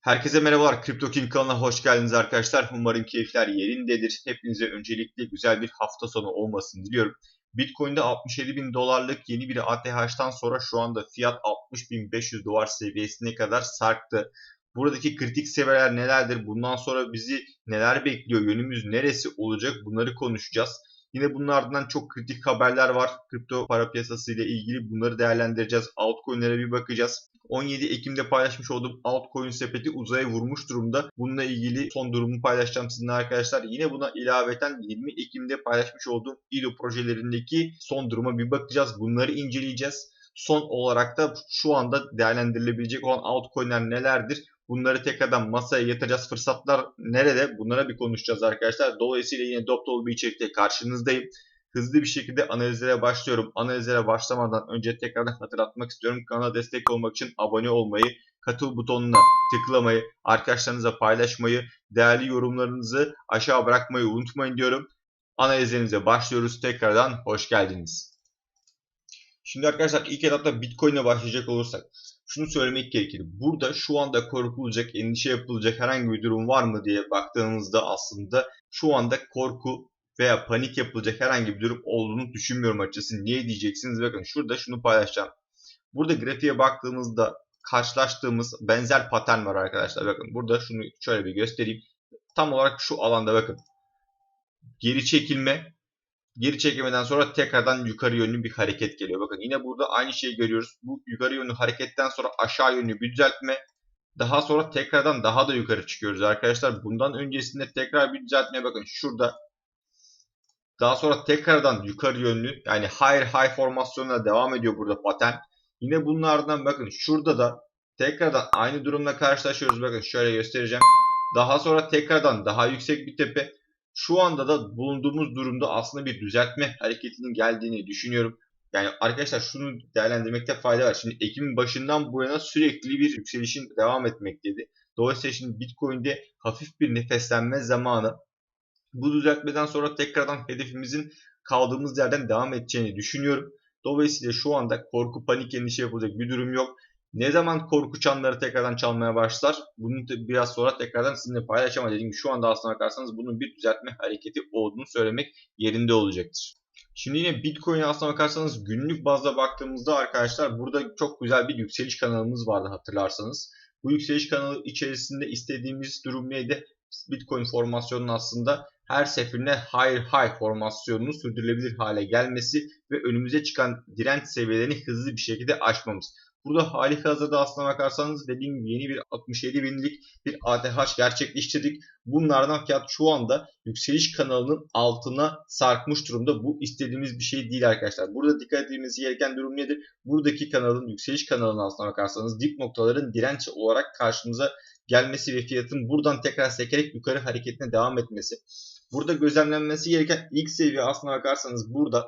Herkese merhabalar. Crypto King kanalına hoş geldiniz arkadaşlar. Umarım keyifler yerindedir. Hepinize öncelikle güzel bir hafta sonu olmasını diliyorum. Bitcoin'de 67 bin dolarlık yeni bir ATH'tan sonra şu anda fiyat 60.500 dolar seviyesine kadar sarktı. Buradaki kritik seviyeler nelerdir? Bundan sonra bizi neler bekliyor? Yönümüz neresi olacak? Bunları konuşacağız. Yine bunun ardından çok kritik haberler var. Kripto para piyasası ile ilgili bunları değerlendireceğiz. Altcoin'lere bir bakacağız. 17 Ekim'de paylaşmış olduğum altcoin sepeti uzaya vurmuş durumda. Bununla ilgili son durumu paylaşacağım sizinle arkadaşlar. Yine buna ilaveten 20 Ekim'de paylaşmış olduğum ILO projelerindeki son duruma bir bakacağız. Bunları inceleyeceğiz. Son olarak da şu anda değerlendirilebilecek olan altcoin'ler nelerdir? Bunları tekrardan masaya yatıracağız. Fırsatlar nerede? Bunlara bir konuşacağız arkadaşlar. Dolayısıyla yine dop dolu bir içerikte karşınızdayım. Hızlı bir şekilde analizlere başlıyorum. Analizlere başlamadan önce tekrardan hatırlatmak istiyorum. Kanala destek olmak için abone olmayı, katıl butonuna tıklamayı, arkadaşlarınıza paylaşmayı, değerli yorumlarınızı aşağı bırakmayı unutmayın diyorum. Analizlerimize başlıyoruz. Tekrardan hoş geldiniz. Şimdi arkadaşlar ilk etapta Bitcoin ile başlayacak olursak şunu söylemek gerekir. Burada şu anda korkulacak, endişe yapılacak herhangi bir durum var mı diye baktığımızda aslında şu anda korku veya panik yapılacak herhangi bir durum olduğunu düşünmüyorum açıkçası. Niye diyeceksiniz? Bakın şurada şunu paylaşacağım. Burada grafiğe baktığımızda karşılaştığımız benzer patern var arkadaşlar. Bakın burada şunu şöyle bir göstereyim. Tam olarak şu alanda bakın. Geri çekilme geri çekilmeden sonra tekrardan yukarı yönlü bir hareket geliyor. Bakın yine burada aynı şeyi görüyoruz. Bu yukarı yönlü hareketten sonra aşağı yönlü bir düzeltme. Daha sonra tekrardan daha da yukarı çıkıyoruz arkadaşlar. Bundan öncesinde tekrar bir düzeltmeye bakın. Şurada daha sonra tekrardan yukarı yönlü yani higher high formasyonuna devam ediyor burada paten. Yine bunlardan bakın şurada da tekrardan aynı durumla karşılaşıyoruz. Bakın şöyle göstereceğim. Daha sonra tekrardan daha yüksek bir tepe. Şu anda da bulunduğumuz durumda aslında bir düzeltme hareketinin geldiğini düşünüyorum. Yani arkadaşlar şunu değerlendirmekte fayda var. Şimdi Ekim'in başından bu yana sürekli bir yükselişin devam etmekteydi. Dolayısıyla şimdi Bitcoin'de hafif bir nefeslenme zamanı. Bu düzeltmeden sonra tekrardan hedefimizin kaldığımız yerden devam edeceğini düşünüyorum. Dolayısıyla şu anda korku, panik, endişe yapılacak bir durum yok. Ne zaman korku çanları tekrardan çalmaya başlar? Bunu biraz sonra tekrardan sizinle paylaşacağım. Dediğim gibi şu anda aslına bakarsanız bunun bir düzeltme hareketi olduğunu söylemek yerinde olacaktır. Şimdi yine Bitcoin'e aslına bakarsanız günlük bazda baktığımızda arkadaşlar burada çok güzel bir yükseliş kanalımız vardı hatırlarsanız. Bu yükseliş kanalı içerisinde istediğimiz durum neydi? Bitcoin formasyonunun aslında her seferinde higher high formasyonunu sürdürülebilir hale gelmesi ve önümüze çıkan direnç seviyelerini hızlı bir şekilde aşmamız. Burada hali hazırda aslına bakarsanız dediğim gibi yeni bir 67 binlik bir ATH gerçekleştirdik. Bunlardan fiyat şu anda yükseliş kanalının altına sarkmış durumda. Bu istediğimiz bir şey değil arkadaşlar. Burada dikkat etmemiz gereken durum nedir? Buradaki kanalın yükseliş kanalına aslına bakarsanız dip noktaların direnç olarak karşımıza gelmesi ve fiyatın buradan tekrar sekerek yukarı hareketine devam etmesi. Burada gözlemlenmesi gereken ilk seviye aslına bakarsanız burada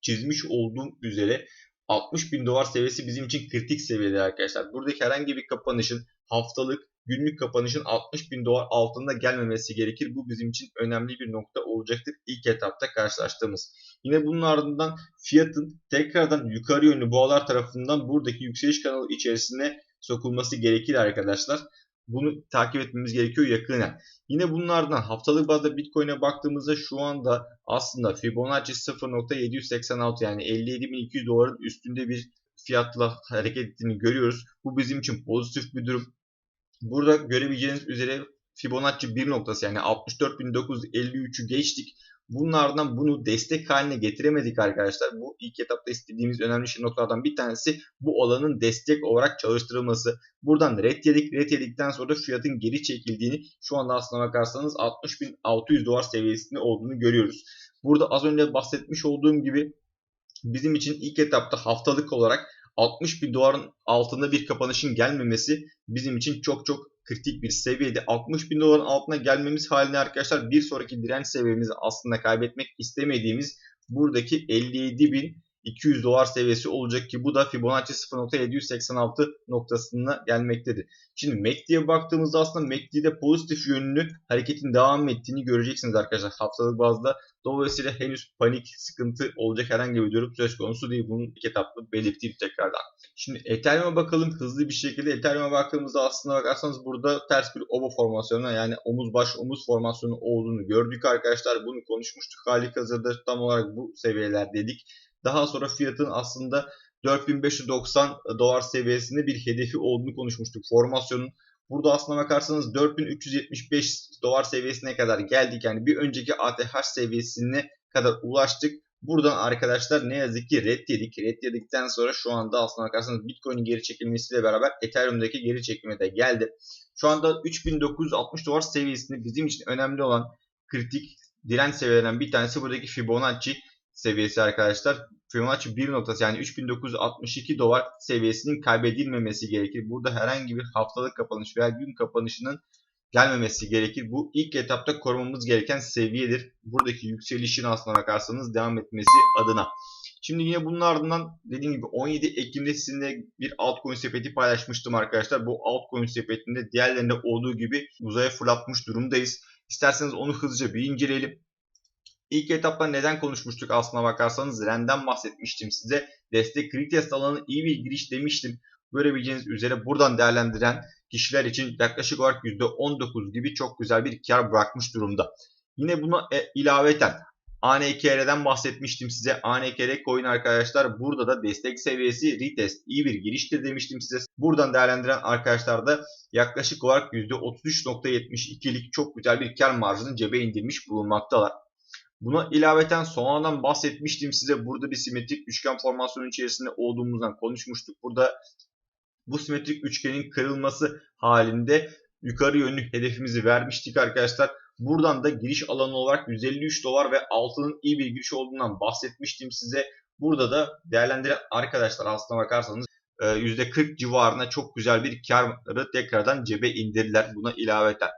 çizmiş olduğum üzere 60 bin dolar seviyesi bizim için kritik seviyede arkadaşlar. Buradaki herhangi bir kapanışın haftalık, günlük kapanışın 60 bin dolar altında gelmemesi gerekir. Bu bizim için önemli bir nokta olacaktır ilk etapta karşılaştığımız. Yine bunun ardından fiyatın tekrardan yukarı yönlü boğalar tarafından buradaki yükseliş kanalı içerisine sokulması gerekir arkadaşlar. Bunu takip etmemiz gerekiyor yakinen. Yine bunlardan haftalık bazda Bitcoin'e baktığımızda şu anda aslında Fibonacci 0.786 yani 57.200 doların üstünde bir fiyatla hareket ettiğini görüyoruz. Bu bizim için pozitif bir durum. Burada görebileceğiniz üzere Fibonacci 1 noktası yani 64.953'ü geçtik. Bunlardan bunu destek haline getiremedik arkadaşlar. Bu ilk etapta istediğimiz önemli şey noktalardan bir tanesi bu alanın destek olarak çalıştırılması. Buradan red yedik. Red yedikten sonra fiyatın geri çekildiğini şu anda aslına bakarsanız 60.600 dolar seviyesinde olduğunu görüyoruz. Burada az önce bahsetmiş olduğum gibi bizim için ilk etapta haftalık olarak 60 bin doların altında bir kapanışın gelmemesi bizim için çok çok kritik bir seviyede. 60 bin doların altına gelmemiz haline arkadaşlar bir sonraki direnç seviyemizi aslında kaybetmek istemediğimiz buradaki 57 bin 200 dolar seviyesi olacak ki bu da Fibonacci 0.786 noktasına gelmektedir. Şimdi MACD'ye baktığımızda aslında MACD'de pozitif yönlü hareketin devam ettiğini göreceksiniz arkadaşlar haftalık bazda. Dolayısıyla henüz panik sıkıntı olacak herhangi bir durum söz konusu değil. Bunu ilk etaplı belirteyim tekrardan. Şimdi Ethereum'a bakalım hızlı bir şekilde. Ethereum'a baktığımızda aslında bakarsanız burada ters bir obo formasyonu yani omuz baş omuz formasyonu olduğunu gördük arkadaşlar. Bunu konuşmuştuk. Hali hazırda tam olarak bu seviyeler dedik. Daha sonra fiyatın aslında 4590 dolar seviyesinde bir hedefi olduğunu konuşmuştuk formasyonun. Burada aslına bakarsanız 4375 dolar seviyesine kadar geldik. Yani bir önceki ATH seviyesine kadar ulaştık. Buradan arkadaşlar ne yazık ki red yedik. Red yedikten sonra şu anda aslına bakarsanız Bitcoin'in geri çekilmesiyle beraber Ethereum'daki geri çekilme de geldi. Şu anda 3960 dolar seviyesinde bizim için önemli olan kritik direnç seviyelerinden bir tanesi buradaki Fibonacci seviyesi arkadaşlar. Fibonacci 1 noktası yani 3962 dolar seviyesinin kaybedilmemesi gerekir. Burada herhangi bir haftalık kapanış veya gün kapanışının gelmemesi gerekir. Bu ilk etapta korumamız gereken seviyedir. Buradaki yükselişin aslına bakarsanız devam etmesi adına. Şimdi yine bunun ardından dediğim gibi 17 Ekim'de sizinle bir altcoin sepeti paylaşmıştım arkadaşlar. Bu altcoin sepetinde diğerlerinde olduğu gibi uzaya fırlatmış durumdayız. İsterseniz onu hızlıca bir inceleyelim. İlk etapta neden konuşmuştuk aslına bakarsanız REN'den bahsetmiştim size. Destek retest alanı iyi bir giriş demiştim. Görebileceğiniz üzere buradan değerlendiren kişiler için yaklaşık olarak %19 gibi çok güzel bir kar bırakmış durumda. Yine buna e, ilaveten ANKR'den bahsetmiştim size. ANKR coin arkadaşlar burada da destek seviyesi retest iyi bir giriştir demiştim size. Buradan değerlendiren arkadaşlar da yaklaşık olarak %33.72'lik çok güzel bir kar marjını cebe indirmiş bulunmaktalar. Buna ilaveten sonradan bahsetmiştim size. Burada bir simetrik üçgen formasyonu içerisinde olduğumuzdan konuşmuştuk. Burada bu simetrik üçgenin kırılması halinde yukarı yönlü hedefimizi vermiştik arkadaşlar. Buradan da giriş alanı olarak 153 dolar ve altının iyi bir giriş olduğundan bahsetmiştim size. Burada da değerlendiren arkadaşlar aslına bakarsanız %40 e, civarına çok güzel bir karı tekrardan cebe indirdiler buna ilaveten.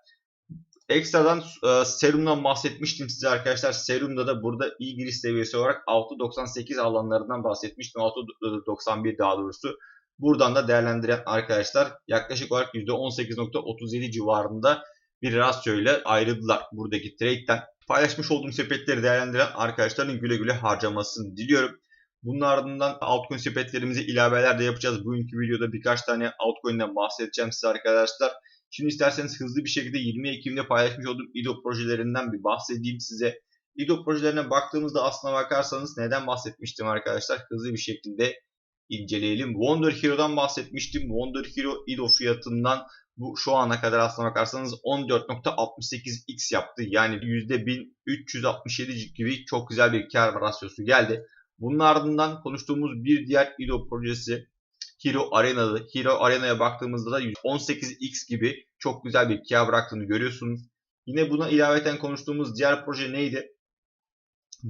Ekstradan e, serumdan bahsetmiştim size arkadaşlar. Serumda da burada iyi giriş seviyesi olarak 6.98 alanlarından bahsetmiştim. 6.91 daha doğrusu. Buradan da değerlendiren arkadaşlar yaklaşık olarak %18.37 civarında bir rasyo ile ayrıldılar buradaki trade'den. Paylaşmış olduğum sepetleri değerlendiren arkadaşların güle güle harcamasını diliyorum. Bunun ardından altcoin sepetlerimize ilaveler de yapacağız. Bugünkü videoda birkaç tane altcoin'den bahsedeceğim size arkadaşlar. Şimdi isterseniz hızlı bir şekilde 20 Ekim'de paylaşmış olduğum IDO projelerinden bir bahsedeyim size. IDO projelerine baktığımızda aslına bakarsanız neden bahsetmiştim arkadaşlar? Hızlı bir şekilde inceleyelim. Wonder Hero'dan bahsetmiştim. Wonder Hero IDO fiyatından bu şu ana kadar aslına bakarsanız 14.68x yaptı. Yani %1367 gibi çok güzel bir kar rasyosu geldi. Bunun ardından konuştuğumuz bir diğer IDO projesi Hero Arena'da. Hero Arena'ya baktığımızda da 18x gibi çok güzel bir kar bıraktığını görüyorsunuz. Yine buna ilaveten konuştuğumuz diğer proje neydi?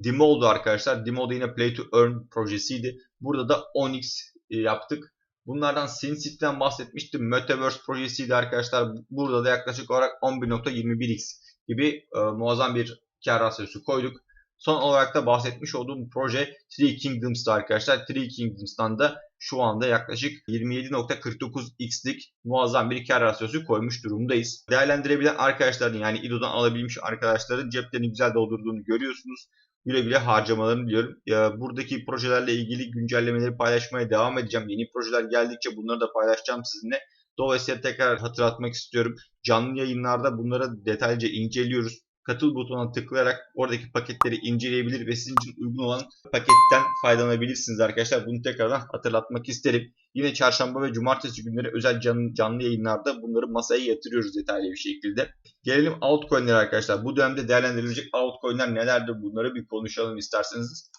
Dimo'du arkadaşlar. Dimo da yine Play to Earn projesiydi. Burada da 10x e, yaptık. Bunlardan Sinsif'ten bahsetmiştim. Metaverse projesiydi arkadaşlar. Burada da yaklaşık olarak 11.21x gibi e, muazzam bir kar rasyosu koyduk. Son olarak da bahsetmiş olduğum proje Three Kingdoms'ta arkadaşlar. Three Kingdoms'tan da şu anda yaklaşık 27.49x'lik muazzam bir kar rasyosu koymuş durumdayız. Değerlendirebilen arkadaşların yani İDO'dan alabilmiş arkadaşların ceplerini güzel doldurduğunu görüyorsunuz. Güle güle harcamalarını diliyorum. Buradaki projelerle ilgili güncellemeleri paylaşmaya devam edeceğim. Yeni projeler geldikçe bunları da paylaşacağım sizinle. Dolayısıyla tekrar hatırlatmak istiyorum. Canlı yayınlarda bunları detaylıca inceliyoruz katıl butonuna tıklayarak oradaki paketleri inceleyebilir ve sizin için uygun olan paketten faydalanabilirsiniz arkadaşlar. Bunu tekrardan hatırlatmak isterim. Yine çarşamba ve cumartesi günleri özel canlı, canlı yayınlarda bunları masaya yatırıyoruz detaylı bir şekilde. Gelelim altcoin'lere arkadaşlar. Bu dönemde değerlendirilecek altcoin'ler nelerdir bunları bir konuşalım isterseniz.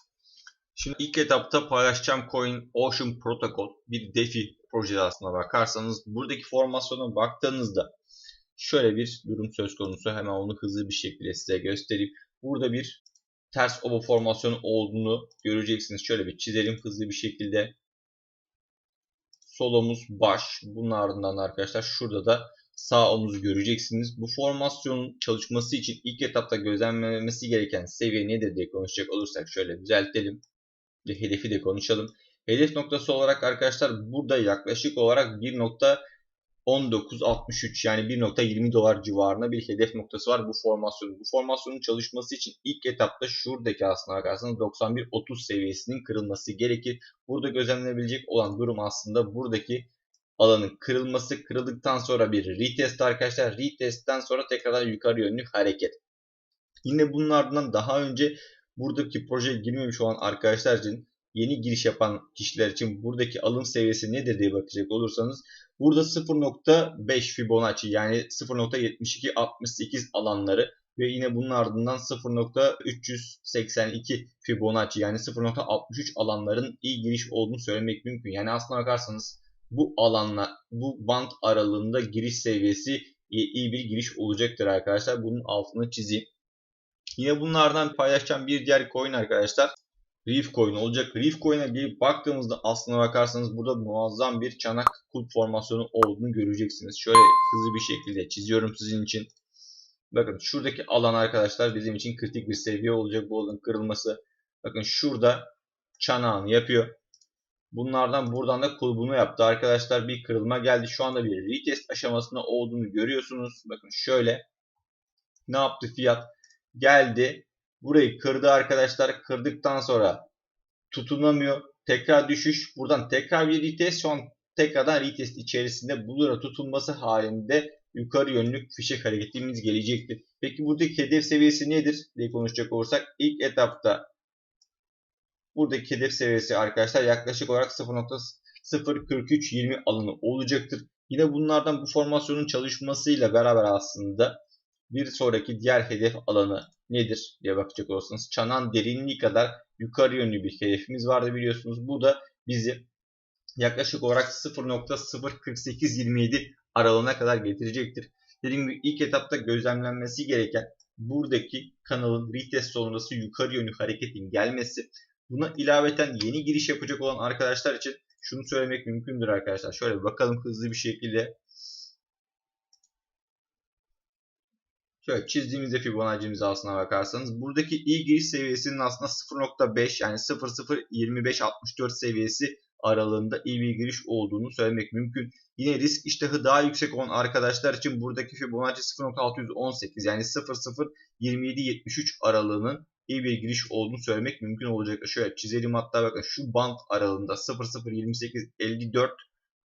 Şimdi ilk etapta paylaşacağım coin Ocean Protocol bir DeFi projesi aslına bakarsanız buradaki formasyona baktığınızda şöyle bir durum söz konusu. Hemen onu hızlı bir şekilde size göstereyim. Burada bir ters oba formasyonu olduğunu göreceksiniz. Şöyle bir çizelim hızlı bir şekilde. Sol omuz baş. Bunun ardından arkadaşlar şurada da sağ omuz göreceksiniz. Bu formasyonun çalışması için ilk etapta gözlemlenmesi gereken seviye nedir diye konuşacak olursak şöyle düzeltelim. hedefi de konuşalım. Hedef noktası olarak arkadaşlar burada yaklaşık olarak 1.1963 yani 1.20 dolar civarında bir hedef noktası var bu formasyonun. Bu formasyonun çalışması için ilk etapta şuradaki aslına bakarsanız 91.30 seviyesinin kırılması gerekir. Burada gözlemlenebilecek olan durum aslında buradaki alanın kırılması kırıldıktan sonra bir retest arkadaşlar. Retestten sonra tekrardan yukarı yönlü hareket. Yine bunun ardından daha önce buradaki projeye girmemiş olan arkadaşlar için yeni giriş yapan kişiler için buradaki alım seviyesi nedir diye bakacak olursanız burada 0.5 Fibonacci yani 0.7268 alanları ve yine bunun ardından 0.382 Fibonacci yani 0.63 alanların iyi giriş olduğunu söylemek mümkün. Yani aslına bakarsanız bu alanla bu band aralığında giriş seviyesi iyi bir giriş olacaktır arkadaşlar. Bunun altını çizeyim. Yine bunlardan paylaşacağım bir diğer coin arkadaşlar. Reef coin olacak. Reef coin'e gelip baktığımızda aslına bakarsanız burada muazzam bir çanak kulp formasyonu olduğunu göreceksiniz. Şöyle hızlı bir şekilde çiziyorum sizin için. Bakın şuradaki alan arkadaşlar bizim için kritik bir seviye olacak bu alanın kırılması. Bakın şurada çanağını yapıyor. Bunlardan buradan da kulbunu yaptı. Arkadaşlar bir kırılma geldi. Şu anda bir retest aşamasında olduğunu görüyorsunuz. Bakın şöyle ne yaptı fiyat? Geldi. Burayı kırdı arkadaşlar. Kırdıktan sonra tutunamıyor. Tekrar düşüş. Buradan tekrar bir retest. Şu an tekrardan retest içerisinde bulura tutulması halinde yukarı yönlü fişek hareketimiz gelecektir. Peki buradaki hedef seviyesi nedir diye konuşacak olursak ilk etapta buradaki hedef seviyesi arkadaşlar yaklaşık olarak 0.04320 alanı olacaktır. Yine bunlardan bu formasyonun çalışmasıyla beraber aslında bir sonraki diğer hedef alanı nedir diye bakacak olursanız çanan derinliği kadar yukarı yönlü bir hedefimiz vardı biliyorsunuz. Bu da bizi yaklaşık olarak 0.04827 aralığına kadar getirecektir. Dediğim gibi ilk etapta gözlemlenmesi gereken buradaki kanalın retest sonrası yukarı yönlü hareketin gelmesi. Buna ilaveten yeni giriş yapacak olan arkadaşlar için şunu söylemek mümkündür arkadaşlar. Şöyle bakalım hızlı bir şekilde. Şöyle çizdiğimizde Fibonacci'mize aslına bakarsanız buradaki iyi giriş seviyesinin aslında 0.5 yani 0.02564 seviyesi aralığında iyi bir giriş olduğunu söylemek mümkün. Yine risk iştahı daha yüksek olan arkadaşlar için buradaki Fibonacci 0.618 yani 0.02773 aralığının iyi bir giriş olduğunu söylemek mümkün olacak. Şöyle çizelim hatta bakın şu band aralığında 0.02854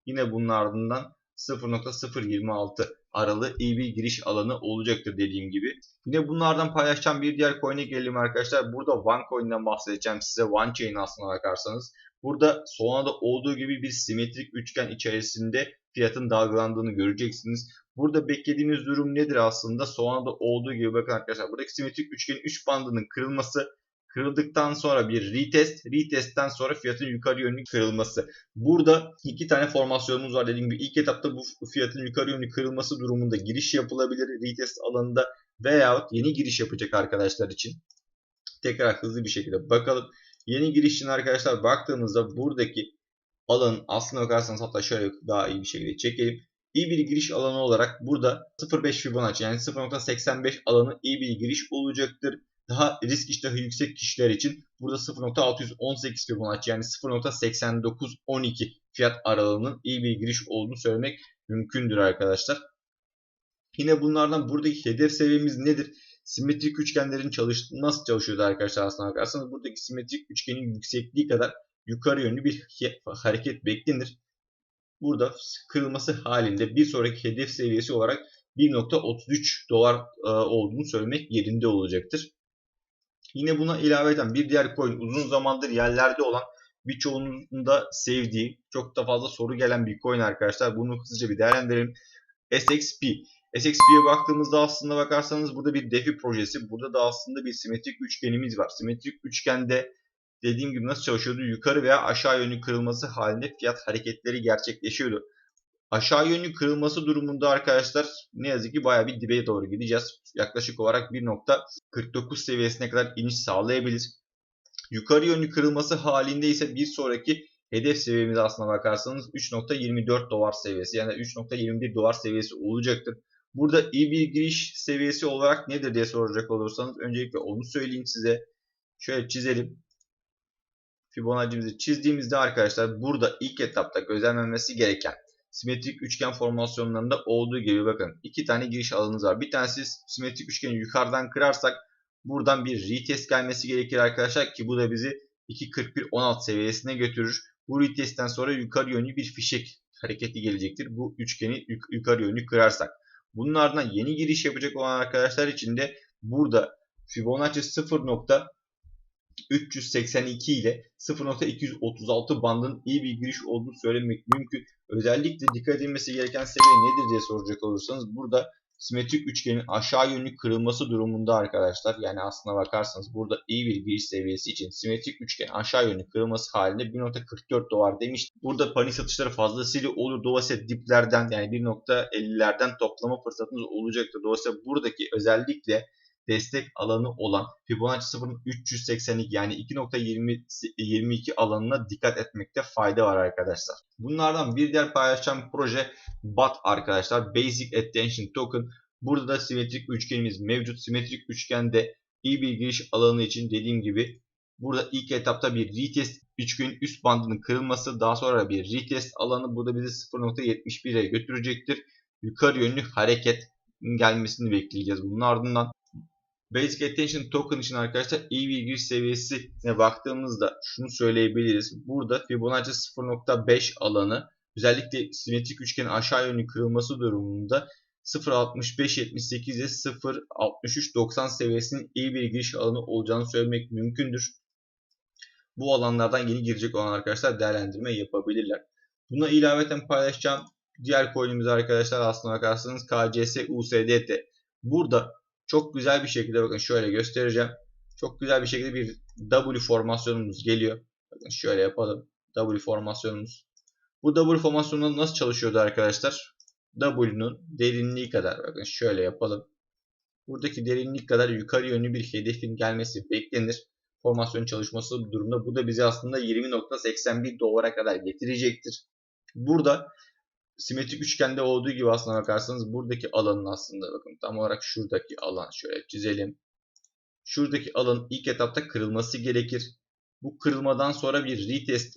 yine bunun ardından 0.026 aralı iyi bir giriş alanı olacaktır dediğim gibi. Yine bunlardan paylaşacağım bir diğer coin'e gelelim arkadaşlar. Burada OneCoin'den bahsedeceğim size. OneChain aslına bakarsanız. Burada Solana'da olduğu gibi bir simetrik üçgen içerisinde fiyatın dalgalandığını göreceksiniz. Burada beklediğimiz durum nedir aslında? Solana'da olduğu gibi bakın arkadaşlar. Buradaki simetrik üçgenin 3 bandının kırılması kırıldıktan sonra bir retest, retestten sonra fiyatın yukarı yönlü kırılması. Burada iki tane formasyonumuz var dediğim gibi ilk etapta bu fiyatın yukarı yönlü kırılması durumunda giriş yapılabilir retest alanında veyahut yeni giriş yapacak arkadaşlar için. Tekrar hızlı bir şekilde bakalım. Yeni giriş için arkadaşlar baktığımızda buradaki alanın aslına bakarsanız hatta şöyle daha iyi bir şekilde çekelim. İyi bir giriş alanı olarak burada 0.5 Fibonacci yani 0.85 alanı iyi bir giriş olacaktır daha risk iştahı yüksek kişiler için burada 0.618 Fibonacci yani 0.8912 fiyat aralığının iyi bir giriş olduğunu söylemek mümkündür arkadaşlar. Yine bunlardan buradaki hedef seviyemiz nedir? Simetrik üçgenlerin çalış nasıl çalışıyordu arkadaşlar aslına bakarsanız buradaki simetrik üçgenin yüksekliği kadar yukarı yönlü bir hareket beklenir. Burada kırılması halinde bir sonraki hedef seviyesi olarak 1.33 dolar e, olduğunu söylemek yerinde olacaktır. Yine buna ilaveten bir diğer coin uzun zamandır yerlerde olan birçoğunun da sevdiği çok da fazla soru gelen bir coin arkadaşlar. Bunu hızlıca bir değerlendirelim. SXP. SXP'ye baktığımızda aslında bakarsanız burada bir DeFi projesi. Burada da aslında bir simetrik üçgenimiz var. Simetrik üçgende dediğim gibi nasıl çalışıyordu? Yukarı veya aşağı yönlü kırılması halinde fiyat hareketleri gerçekleşiyordu. Aşağı yönlü kırılması durumunda arkadaşlar ne yazık ki baya bir dibe doğru gideceğiz. Yaklaşık olarak 1.49 seviyesine kadar iniş sağlayabilir. Yukarı yönlü kırılması halinde ise bir sonraki hedef seviyemiz aslına bakarsanız 3.24 dolar seviyesi yani 3.21 dolar seviyesi olacaktır. Burada iyi bir giriş seviyesi olarak nedir diye soracak olursanız öncelikle onu söyleyeyim size. Şöyle çizelim. Fibonacci'mizi çizdiğimizde arkadaşlar burada ilk etapta gözlemlenmesi gereken simetrik üçgen formasyonlarında olduğu gibi bakın iki tane giriş alanınız var. Bir tanesi simetrik üçgeni yukarıdan kırarsak buradan bir retest gelmesi gerekir arkadaşlar ki bu da bizi 2.41.16 seviyesine götürür. Bu retestten sonra yukarı yönlü bir fişek hareketi gelecektir. Bu üçgeni yuk yukarı yönlü kırarsak. Bunun ardından yeni giriş yapacak olan arkadaşlar için de burada Fibonacci 0. 382 ile 0.236 bandın iyi bir giriş olduğunu söylemek mümkün. Özellikle dikkat edilmesi gereken seviye nedir diye soracak olursanız burada simetrik üçgenin aşağı yönlü kırılması durumunda arkadaşlar yani aslına bakarsanız burada iyi bir giriş seviyesi için simetrik üçgen aşağı yönlü kırılması halinde 1.44 dolar demiştik. Burada panik satışları fazlasıyla olur. Dolayısıyla diplerden yani 1.50'lerden toplama fırsatınız olacaktır. Dolayısıyla buradaki özellikle destek alanı olan Fibonacci 0'ın 382 yani 2.22 alanına dikkat etmekte fayda var arkadaşlar. Bunlardan bir diğer paylaşacağım proje BAT arkadaşlar. Basic Attention Token. Burada da simetrik üçgenimiz mevcut. Simetrik üçgende iyi bir giriş alanı için dediğim gibi burada ilk etapta bir retest üçgenin üst bandının kırılması daha sonra bir retest alanı bu da bizi 0.71'e götürecektir. Yukarı yönlü hareket gelmesini bekleyeceğiz. Bunun ardından Basic Attention Token için arkadaşlar iyi bir giriş seviyesine baktığımızda şunu söyleyebiliriz. Burada Fibonacci 0.5 alanı özellikle simetrik üçgenin aşağı yönlü kırılması durumunda 0.65-78 ile 0.63-90 seviyesinin iyi bir giriş alanı olacağını söylemek mümkündür. Bu alanlardan yeni girecek olan arkadaşlar değerlendirme yapabilirler. Buna ilaveten paylaşacağım diğer coin'imiz arkadaşlar aslına bakarsanız KCS USDT. Burada çok güzel bir şekilde bakın şöyle göstereceğim. Çok güzel bir şekilde bir W formasyonumuz geliyor. Bakın şöyle yapalım. W formasyonumuz. Bu W formasyonu nasıl çalışıyordu arkadaşlar? W'nun derinliği kadar. Bakın şöyle yapalım. Buradaki derinlik kadar yukarı yönlü bir hedefin gelmesi beklenir. Formasyon çalışması durumda. Bu da bizi aslında 20.81 dolara kadar getirecektir. Burada simetrik üçgende olduğu gibi aslına bakarsanız buradaki alanın aslında bakın tam olarak şuradaki alan şöyle çizelim. Şuradaki alanın ilk etapta kırılması gerekir. Bu kırılmadan sonra bir retest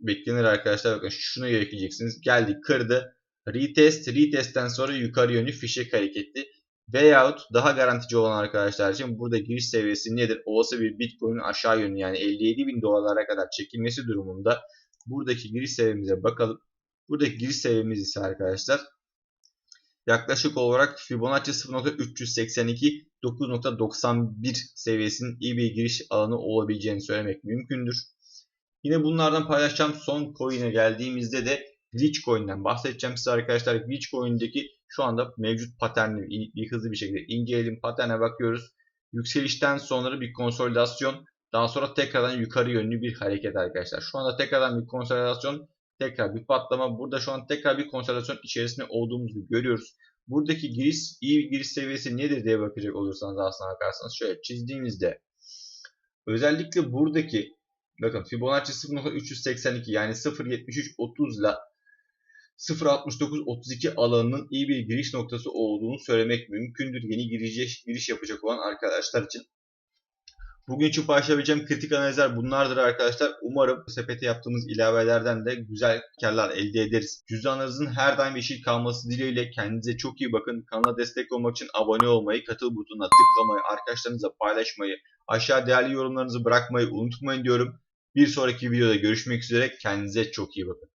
beklenir arkadaşlar. Bakın şunu gerekeceksiniz. Geldi kırdı. Retest. Retest'ten sonra yukarı yönlü fişek hareketi. Veyahut daha garantici olan arkadaşlar için burada giriş seviyesi nedir? Olası bir Bitcoin'in aşağı yönlü yani 57 bin dolarlara kadar çekilmesi durumunda buradaki giriş seviyemize bakalım. Buradaki giriş seviyemiz ise arkadaşlar yaklaşık olarak Fibonacci 0.382 9.91 seviyesinin iyi bir giriş alanı olabileceğini söylemek mümkündür. Yine bunlardan paylaşacağım son coin'e geldiğimizde de Glitch Coin'den bahsedeceğim size arkadaşlar. Glitch Coin'deki şu anda mevcut paterni bir hızlı bir şekilde inceleyelim. Paterne bakıyoruz. Yükselişten sonra bir konsolidasyon daha sonra tekrardan yukarı yönlü bir hareket arkadaşlar. Şu anda tekrardan bir konsolidasyon tekrar bir patlama. Burada şu an tekrar bir konsolidasyon içerisinde olduğumuzu görüyoruz. Buradaki giriş iyi bir giriş seviyesi nedir diye bakacak olursanız aslına bakarsanız şöyle çizdiğimizde özellikle buradaki bakın Fibonacci 0.382 yani 0.73.30 ile 0.69-32 alanının iyi bir giriş noktası olduğunu söylemek mümkündür. Yeni giriş, giriş yapacak olan arkadaşlar için. Bugün için paylaşabileceğim kritik analizler bunlardır arkadaşlar. Umarım sepete yaptığımız ilavelerden de güzel karlar elde ederiz. Cüzdanlarınızın her daim yeşil kalması dileğiyle kendinize çok iyi bakın. Kanala destek olmak için abone olmayı, katıl butonuna tıklamayı, arkadaşlarınızla paylaşmayı, aşağı değerli yorumlarınızı bırakmayı unutmayın diyorum. Bir sonraki videoda görüşmek üzere. Kendinize çok iyi bakın.